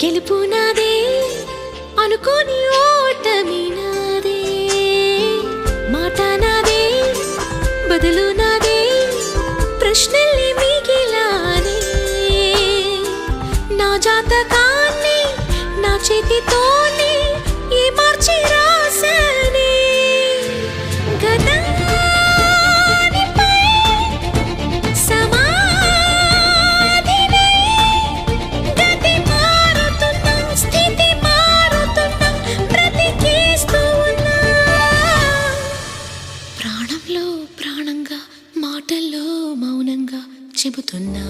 గెలుపు నాదే అనుకోని ఓటమి నాదే మాట నాదే బదులు నాదే ప్రశ్నల్ని మిగిలానే నా జాతకాన్ని నా చేతితోనే క్షణంలో ప్రాణంగా మాటల్లో మౌనంగా చెబుతున్నా.